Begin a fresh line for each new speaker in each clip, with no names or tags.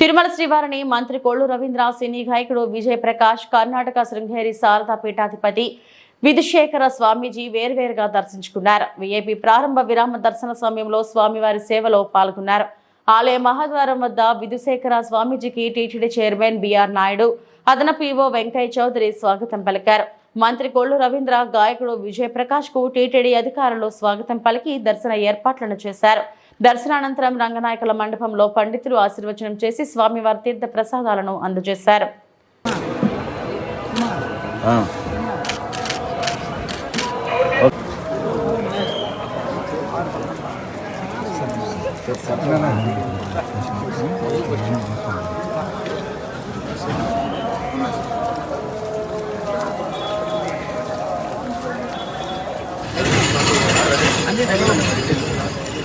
తిరుమల శ్రీవారిని మంత్రి కోళ్ళు రవీంద్ర సినీ గాయకుడు విజయ్ ప్రకాష్ కర్ణాటక శృంగేరి శారదా పీఠాధిపతి విధుశేఖర స్వామీజీ వేర్వేరుగా దర్శించుకున్నారు. విఐపి ప్రారంభ విరామ దర్శన సమయంలో స్వామివారి సేవలో పాల్గొన్నారు. ఆలయ మహాద్వారం వద్ద విధుశేఖర స్వామీజీకి టీటీడీ చైర్మన్ బిఆర్ నాయుడు అదనపు ఈవో వెంకయ్య చౌదరి స్వాగతం పలికారు. మంత్రి కోళ్ళు రవీంద్ర గాయకుడు విజయ్ ప్రకాష్కు టీటీడీ అధికారులు స్వాగతం పలికి దర్శన ఏర్పాట్లను చేశారు. దర్శనానంతరం రంగనాయకుల మండపంలో పండితులు ఆశీర్వచనం చేసి స్వామివారి తీర్థ ప్రసాదాలను అందజేశారు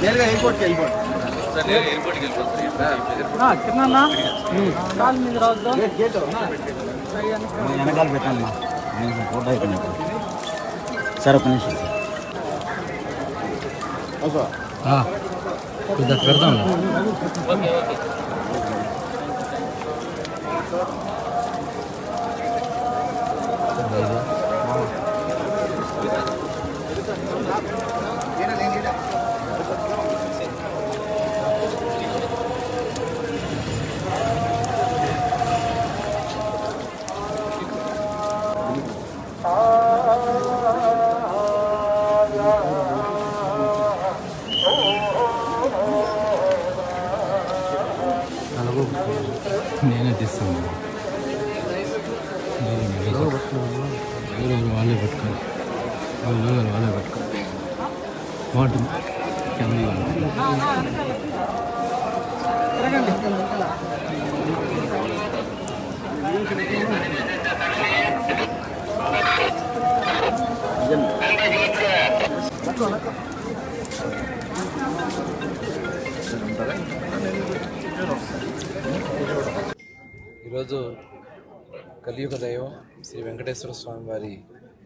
నేరుగా ఎయిర్పోర్ట్కి వెళ్ళిపోండి.
వెనకాల పెట్టాను నేను ఫోటో అయిపోయింది సార్ ఒక నిమిషం. కొద్దిగా పెడదాం నేనే తీస్తాను వాళ్ళే పెట్టుకోండి వాళ్ళు వాళ్ళే పెట్టుకోండి బాగుంటుంది కెమెరా
ఈరోజు కలియుగ దైవం శ్రీ వెంకటేశ్వర స్వామి వారి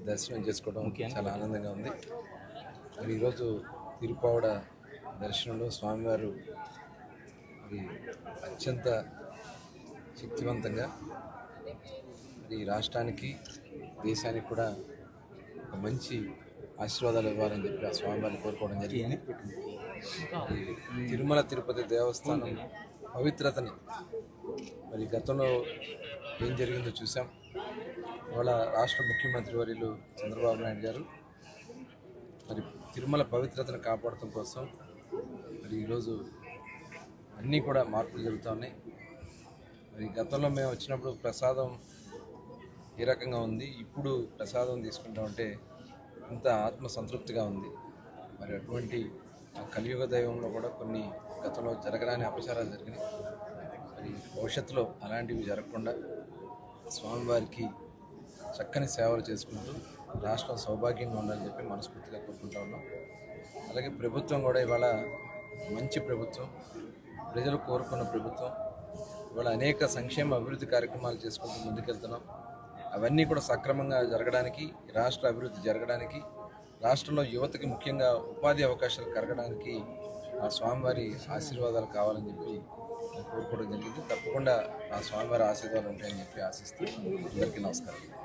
దర్శనం చేసుకోవడం చాలా ఆనందంగా ఉంది. మరి ఈరోజు తిరుపావడ దర్శనంలో స్వామివారు మరి అత్యంత శక్తివంతంగా ఈ రాష్ట్రానికి దేశానికి కూడా ఒక మంచి ఆశీర్వాదాలు ఇవ్వాలని చెప్పి ఆ స్వామివారిని కోరుకోవడం జరిగింది. తిరుమల తిరుపతి దేవస్థానం పవిత్రతని మరి గతంలో ఏం జరిగిందో చూసాం ఇవాళ రాష్ట్ర ముఖ్యమంత్రి వర్యులు చంద్రబాబు నాయుడు గారు మరి తిరుమల పవిత్రతను కాపాడటం కోసం మరి ఈరోజు అన్నీ కూడా మార్పులు జరుగుతూ ఉన్నాయి. మరి గతంలో మేము వచ్చినప్పుడు ప్రసాదం ఏ రకంగా ఉంది ఇప్పుడు ప్రసాదం తీసుకుంటా ఉంటే ఇంత ఆత్మ సంతృప్తిగా ఉంది. మరి అటువంటి ఆ కలియుగ దైవంలో కూడా కొన్ని గతంలో జరగరాని అపచారాలు జరిగినాయి. భవిష్యత్తులో అలాంటివి జరగకుండా స్వామివారికి చక్కని సేవలు చేసుకుంటూ రాష్ట్రం సౌభాగ్యంగా ఉండాలని చెప్పి మనస్ఫూర్తిగా కోరుకుంటా ఉన్నాం. అలాగే ప్రభుత్వం కూడా ఇవాళ మంచి ప్రభుత్వం ప్రజలు కోరుకున్న ప్రభుత్వం ఇవాళ అనేక సంక్షేమ అభివృద్ధి కార్యక్రమాలు చేసుకుంటూ ముందుకెళ్తున్నాం. అవన్నీ కూడా సక్రమంగా జరగడానికి రాష్ట్ర అభివృద్ధి జరగడానికి రాష్ట్రంలో యువతకి ముఖ్యంగా ఉపాధి అవకాశాలు కరగడానికి ఆ స్వామివారి ఆశీర్వాదాలు కావాలని చెప్పి నేను కోరుకోవడం జరిగింది. తప్పకుండా ఆ స్వామివారి ఆశీర్వాదాలు ఉంటాయని చెప్పి ఆశిస్తూ అందరికీ నమస్కారం.